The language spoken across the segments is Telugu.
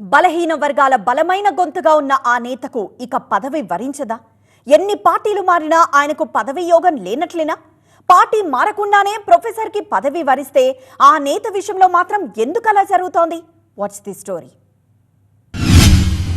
బలహీన వర్గాల బలమైన గొంతుగా ఉన్న ఆ నేతకు ఇక పదవి వరించదా? ఎన్ని పార్టీలు మారినా ఆయనకు పదవి యోగం లేనట్లేనా? పార్టీ మారకుండానే ప్రొఫెసర్కి పదవి వరిస్తే ఆ నేత విషయంలో మాత్రం ఎందుకలా జరుగుతోంది? వాట్స్ ది స్టోరీ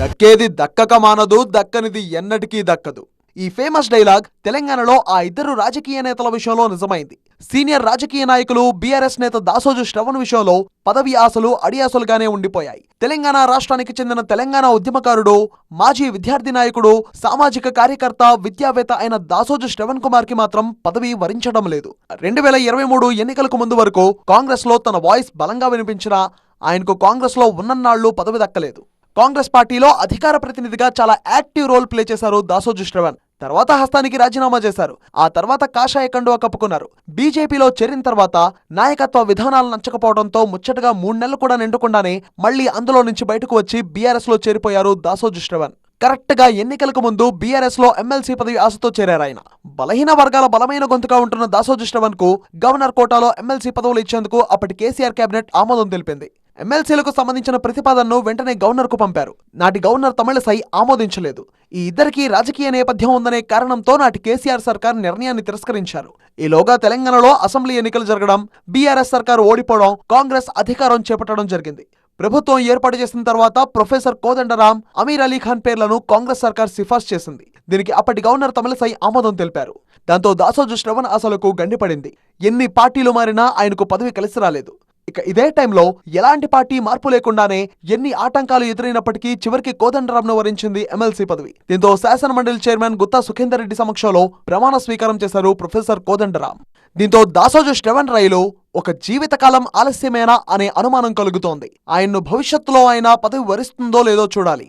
దక్కేది దక్కక మానదు దక్కనిది ఎన్నటికీ దక్కదు. ఈ ఫేమస్ డైలాగ్ తెలంగాణలో ఆ ఇద్దరు రాజకీయ నేతల విషయంలో నిజమైంది. సీనియర్ రాజకీయ నాయకులు బీఆర్ఎస్ నేత దాసోజు శ్రవణ్ విషయంలో పదవి ఆశలు అడియాసలుగానే ఉండిపోయాయి. తెలంగాణ రాష్ట్రానికి చెందిన తెలంగాణ ఉద్యమకారుడు మాజీ విద్యార్థి నాయకుడు సామాజిక కార్యకర్త విద్యావేత్త అయిన దాసోజు శ్రవణ్ కుమార్కి మాత్రం పదవి వరించడం లేదు. రెండు వేల ఇరవై మూడు ఎన్నికలకు ముందు వరకు కాంగ్రెస్లో తన వాయిస్ బలంగా వినిపించినా ఆయనకు కాంగ్రెస్లో ఉన్నన్నాళ్ళు పదవి దక్కలేదు. కాంగ్రెస్ పార్టీలో అధికార ప్రతినిధిగా చాలా యాక్టివ్ రోల్ ప్లే చేశారు దాసోజు శ్రవణ్ తర్వాత హస్తానికి రాజీనామా చేశారు. ఆ తర్వాత కాషాయ కండువా కప్పుకున్నారు. బీజేపీలో చేరిన తర్వాత నాయకత్వ విధానాలు నచ్చకపోవడంతో ముచ్చటగా మూడు నెలలు కూడా నిండకుండానే మళ్ళీ అందులో నుంచి బయటకు వచ్చి బీఆర్ఎస్లో చేరిపోయారు దాసోజు శ్రవణ్ కరెక్ట్గా ఎన్నికలకు ముందు బీఆర్ఎస్లో ఎమ్మెల్సీ పదవి ఆశతో చేరారు ఆయన. బలహీన వర్గాల బలమైన గొంతుగా ఉంటున్న దాసోజు శ్రవణ్కు గవర్నర్ కోటాలో ఎమ్మెల్సీ పదవులు ఇచ్చేందుకు అప్పటి కేసీఆర్ కేబినెట్ ఆమోదం తెలిపింది. ఎమ్మెల్సీలకు సంబంధించిన ప్రతిపాదనను వెంటనే గవర్నర్కు పంపారు. నాటి గవర్నర్ తమిళసై ఆమోదించలేదు. ఈ ఇద్దరికీ రాజకీయ నేపథ్యం ఉందనే కారణంతో నాటి కేసీఆర్ సర్కార్ నిర్ణయాన్ని తిరస్కరించారు. ఈలోగా తెలంగాణలో అసెంబ్లీ ఎన్నికలు జరగడం బీఆర్ఎస్ సర్కార్ ఓడిపోవడం కాంగ్రెస్ అధికారం చేపట్టడం జరిగింది. ప్రభుత్వం ఏర్పాటు చేసిన తర్వాత ప్రొఫెసర్ కోదండరాం అమీర్ అలీ ఖాన్ పేర్లను కాంగ్రెస్ సర్కార్ సిఫార్సు చేసింది. దీనికి అప్పటి గవర్నర్ తమిళసై ఆమోదం తెలిపారు. దాంతో దాసోజు శ్రవణ్ ఆశలకు గండిపడింది. ఎన్ని పార్టీలు మారినా ఆయనకు పదవి కలిసి రాలేదు. ఇక ఇదే టైంలో ఎలాంటి పార్టీ మార్పు లేకుండానే ఎన్ని ఆటంకాలు ఎదురైనప్పటికీ చివరికి కోదండరామ్ను వరించింది ఎమ్మెల్సీ పదవి. దీంతో శాసన మండలి చైర్మన్ గుత్తా సుఖేందర్ రెడ్డి సమక్షంలో ప్రమాణ స్వీకారం చేశారు ప్రొఫెసర్ కోదండరామ్. దీంతో దాసోజు శ్రవణ్ రైలు ఒక జీవితకాలం ఆలస్యమేనా అనే అనుమానం కలుగుతోంది. ఆయన్ను భవిష్యత్తులో ఆయన పదవి వరిస్తుందో లేదో చూడాలి.